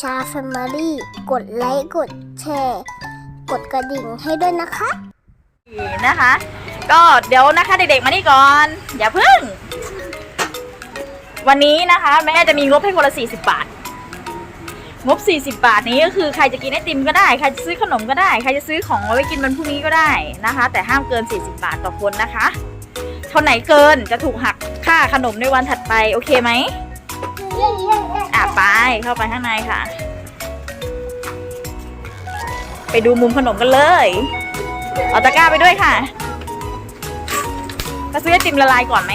ชาแฟมิลี่กดไลค์กดแชร์ กดกระดิ่งให้ด้วยนะคะ นะคะ ก็เดี๋ยวนะคะเด็กๆมานี่ก่อน อย่าพึ่ง วันนี้นะคะ แม่จะมีงบให้คนละ40 บาท งบ 40 บาทนี้ก็คือใครจะกินไอติมก็ได้ ใครจะซื้อขนมก็ได้ ใครจะซื้อของเอาไว้กินวันพรุ่งนี้ก็ได้นะคะ แต่ห้ามเกิน 40 บาทต่อคนนะคะ เท่าไหนเกินจะถูกหักค่าขนมในวันถัดไปโอเคไหม อะไปเข้าไปข้างในค่ะ ไปดูมุมขนมกันเลย เอาตะกร้าไปด้วยค่ะมาซื้อไอติมละลายก่อนไหม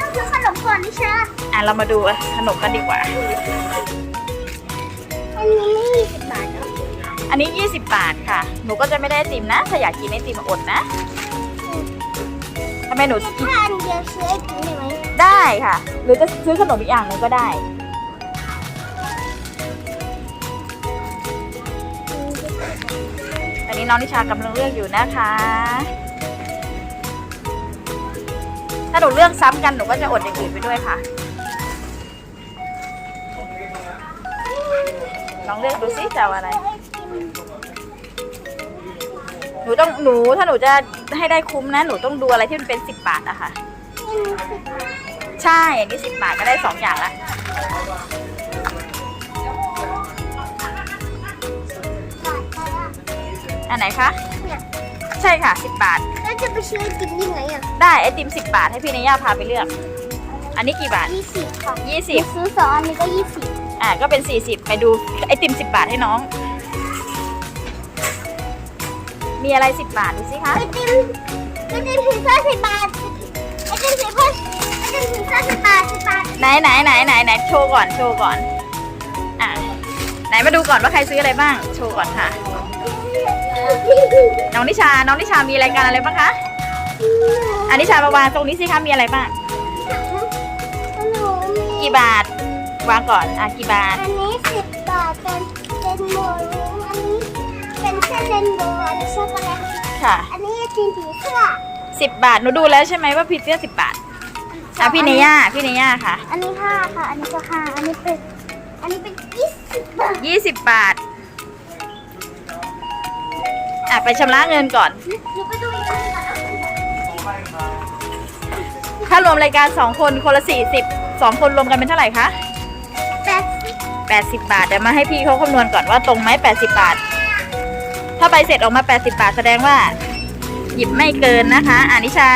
ต้องซื้อขนมก่อนนิชาอะเรามาดูขนมกันดีกว่า อันนี้ไม่มีสิบบาทเหรออันนี้ 20 บาทค่ะ หนูก็จะไม่ได้ไอติมนะ ถ้าอยากกินไอติมอดนะทำไมหนูกิน ถ้าอันเดียวซื้อไอติมได้ไหมได้ค่ะ หรือจะซื้อขนมอีกอย่างหนึงก็ได้ น้องนิชากำลังเลือกอยู่นะคะ ถ้าหนูเลือกซ้ำกันหนูก็จะอดอย่างอื่นไปด้วยค่ะ ลองเลือกดูซิจะเอาอะไร หนูต้องหนูถ้าหนูจะให้ได้คุ้มนะ หนูต้องดูอะไรที่มันเป็นสิบบาทอะค่ะ ใช่อันนี้สิบบาทก็ได้สองอย่างละ อันไหนคะใช่ค่ะสิบบาท แล้วจะไปซื้อไอติมยังไงอะได้ไอติมสิบบาทให้พี่นายาพาไปเลือก อันนี้กี่บาท ยี่สิบค่ะยี่สิบซื้อสองอันนี้ก็ยี่สิบอ่าก็เป็นสี่สิบไปดูไอติมสิบบาทให้น้อง มีอะไรสิบบาทดูสิคะ ไอติมไอติมพิซซ่าสิบบาทไอติมสิบบาทไอติมพิซซ่าสิบบาทสิบบาทไหนไหนไหนไหนไหนโชว์ก่อนโชว์ก่อน อ่าไหนมาดูก่อนว่าใครซื้ออะไรบ้าง โชว์ก่อนค่ะ น้องนิชา น้องนิชามีรายการอะไรบ้างคะอันนิชามาวางตรงนี้สิคะมีอะไรบ้างหนูมีกี่บาท วางก่อน อะกี่บาท อันนี้สิบบาทเป็นเป็นโมรุงอันนี้เป็นเส้นเรนโบว์อันนี้ช็อกโกแลตค่ะ อันนี้ไอติมผีเสื้อสิบบาท หนูดูแล้วใช่ไหมว่าผิดเสื้อสิบบาท อะพี่เนย่า พี่เนย่าค่ะ อันนี้ห้าค่ะ อันนี้ก็ห้าอันนี้เป็น อันนี้เป็นยี่สิบบาทยี่สิบบาท อะไปชำระเงินก่อนหนูไปดูอีกอันหนึ่งก่อนนะถ้ารวมรายการสองคนคนละสี่สิบสองคนรวมกันเป็นเท่าไหร่คะแปดสิบแปดสิบบาท เดี๋ยวมาให้พี่เขาคำนวณก่อนว่าตรงไหมแปดสิบบาท ถ้าใบเสร็จออกมาแปดสิบาทแสดงว่า หยิบไม่เกินนะคะอานิชา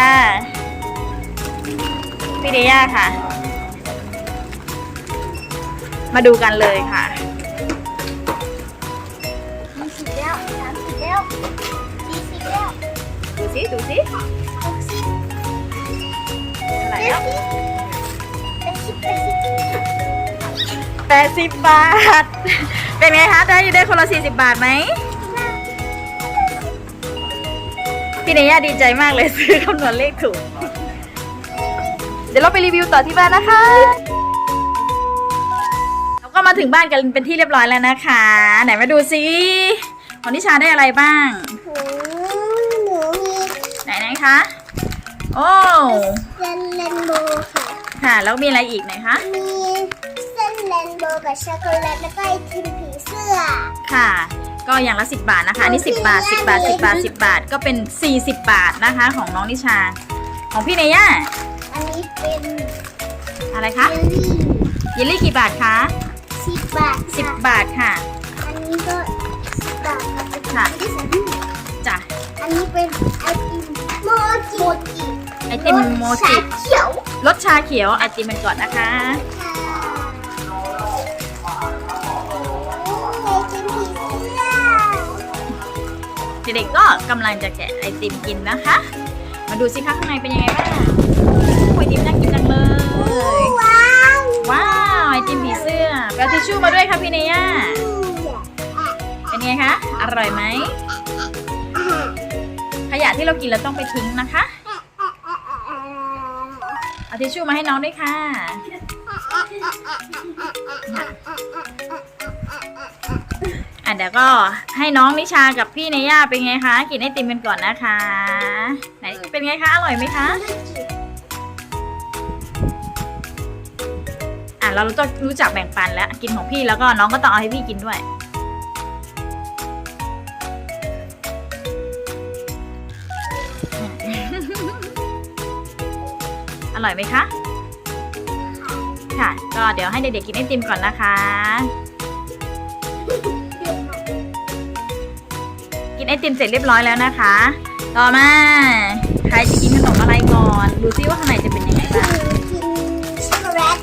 พี่เดย่าค่ะ มาดูกันเลยค่ะ ดูสิดูสิหกสิบเท่าไรแล้วสิบแปดสิบบแปดสิบบาท เป็นไงคะ ได้ได้คนละสี่สิบบาทไหม พี่เนย่าดีใจมากเลยซื้อคำนวณเลขถูก เดี๋ยวเราไปรีวิวต่อที่บ้านนะคะเราก็มาถึงบ้านกันเป็นที่เรียบร้อยแล้วนะคะ ไหนมาดูซิ ของนิชาได้อะไรบ้างโอ้หนูมีไหนไหนคะ โอ้เส้นเรนโบว์ค่ะ ค่ะ แล้วมีอะไรอีกไหนคะ มีเส้นเรนโบว์กับช็อกโกแลตแล้วก็ไอติมผีเสื้อ ค่ะ ก็อย่างละ 10 บาทนะคะอันนี้10 บาท 10 บาท 10 บาท 10 บาท ก็เป็น 40 บาทนะคะ ของน้องนิชา ของพี่เนย่าอันนี้เป็นอะไรเยคะลลี่เยลลี่กี่บาทคะ สิบบาทค่ะ10บาทค่ะ อันนี้ก็สิบบาท ค่ะเป็นค่ะที่สามจ้ะอันนี้เป็นไอติมโมจิโมจิไอติมโมจิชาเขียวรสชาเขียวไอติมมันก่อนนะคะค่ะไอติมผีเสื้อเด็กๆก็กำลังจะแกะไอติมกินนะคะ มาดูสิคะข้างในเป็นยังไงบ้างโอ้ยไอติมน่ากินจังเลยว้าว ว้าว ไอติมผีเสื้อแปลทิชชู่มาด้วยค่ะพี่เนย่าเป็น ไงคะ อร่อยไหม ขยะที่เรากินเราต้องไปทิ้งนะคะ เอาทิชชู่มาให้น้องด้วยค่ะ อะเดี๋ยวก็ให้น้องนิชากับพี่เนย่าเป็นไงคะ กินไอติมกันก่อนนะคะ ไหนเป็นไงคะ อร่อยไหมคะ อะเราต้องรู้จักแบ่งปันแล้ว กินของพี่แล้วก็น้องก็ต้องเอาให้พี่กินด้วย ร่อยไหมคะ ค่ะ ก็เดี๋ยวให้เด็กๆกินไอติมก่อนนะคะ กินไอติมเสร็จเรียบร้อยแล้วนะคะ ต่อมาใครจะกินขนมอะไรก่อน ดูซิว่าข้างในจะเป็นยังไงบ้างกินช็อกโกแลต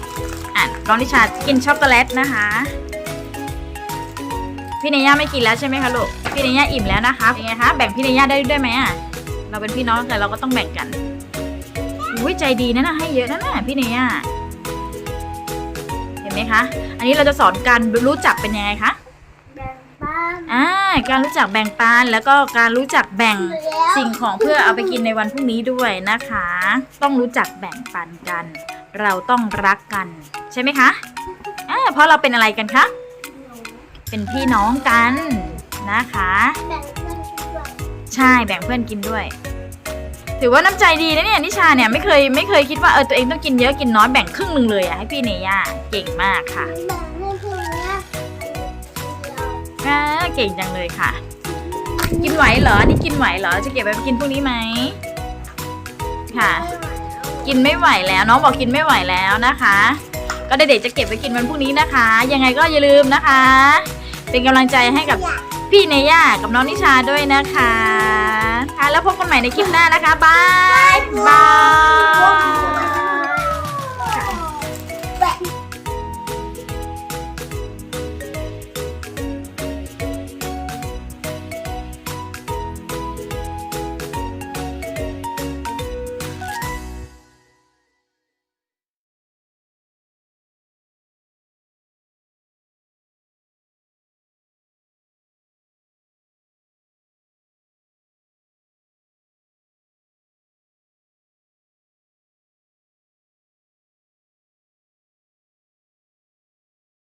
อะน้องนิชากินช็อกโกแลตนะคะ พี่เนย่าไม่กินแล้วใช่ไหมคะลูก พี่เนย่าอิ่มแล้วนะคะเป็นไงคะ แบ่งพี่เนย่าได้ด้วยไหมอะ เราเป็นพี่น้องกันเราก็ต้องแบ่งกัน อุ้ยใจดีนะนะให้เยอะนะน่ะพี่เนย่าเห็นไหมคะ อันนี้เราจะสอนการรู้จักเป็นยังไงคะแบ่งปันอ่าการรู้จักแบ่งปันแล้วก็การรู้จักแบ่งสิ่งของเพื่อเอาไปกินในวันพรุ่งนี้ด้วยนะคะ ต้องรู้จักแบ่งปันกัน เราต้องรักกัน ใช่ไหมคะอ่าเพราะเราเป็นอะไรกันคะเป็นพี่น้องกันนะคะแบ่งเพื่อนกินด้วยใช่แบ่งเพื่อนกินด้วย ถือว่าน้ำใจดีนะเนี่ยนิชาเนี่ยไม่เคยไม่เคยคิดว่าเออตัวเองต้องกินเยอะกินน้อยแบ่งครึ่งหนึ่งเลยอะให้พี่เนย่าเก่งมากค่ะแบ่งให้เพื่อนนะอ่าเก่งจังเลยค่ะ กินไหวเหรอนี่กินไหวเหรอจะเก็บไว้กินพรุ่งนี้ไหมค่ะ กินไม่ไหวแล้วน้องบอกกินไม่ไหวแล้วนะคะ ก็เด็กๆจะเก็บไว้กินวันพรุ่งนี้นะคะ ยังไงก็อย่าลืมนะคะ เป็นกำลังใจให้กับพี่เนย่ากับน้องนิชาด้วยนะคะคะ แล้วพบกันใหม่ในคลิปหน้านะคะบายบาย